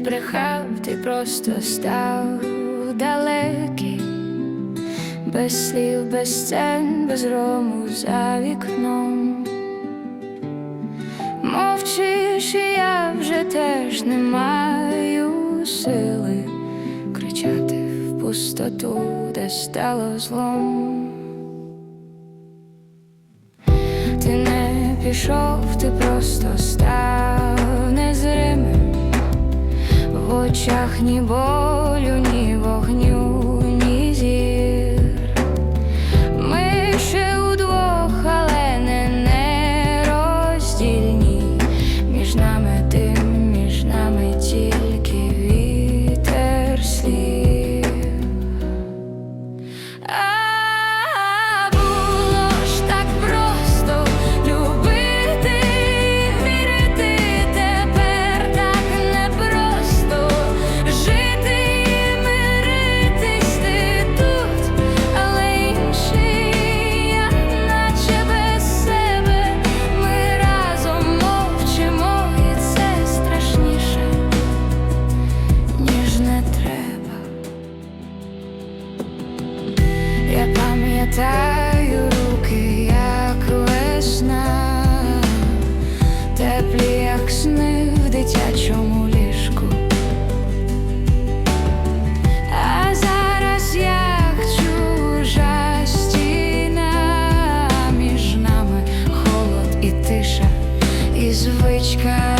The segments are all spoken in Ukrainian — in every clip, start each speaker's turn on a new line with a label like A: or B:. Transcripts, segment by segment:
A: збрехав, ти просто став далекий, без слів, без сцен, без рому за вікном. Мовчиш, і я вже теж не маю сили кричати в пустоту, де стало злом. Ти не пішов, ти просто став очах ні пам'ятаю руки, як весна, теплі, як сни в дитячому ліжку. А зараз як чужа стіна між нами холод і тиша, і звичка.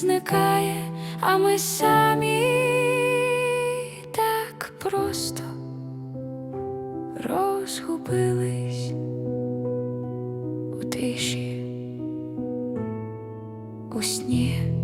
A: зникає, а ми самі так просто розгубились у тиші, у сні.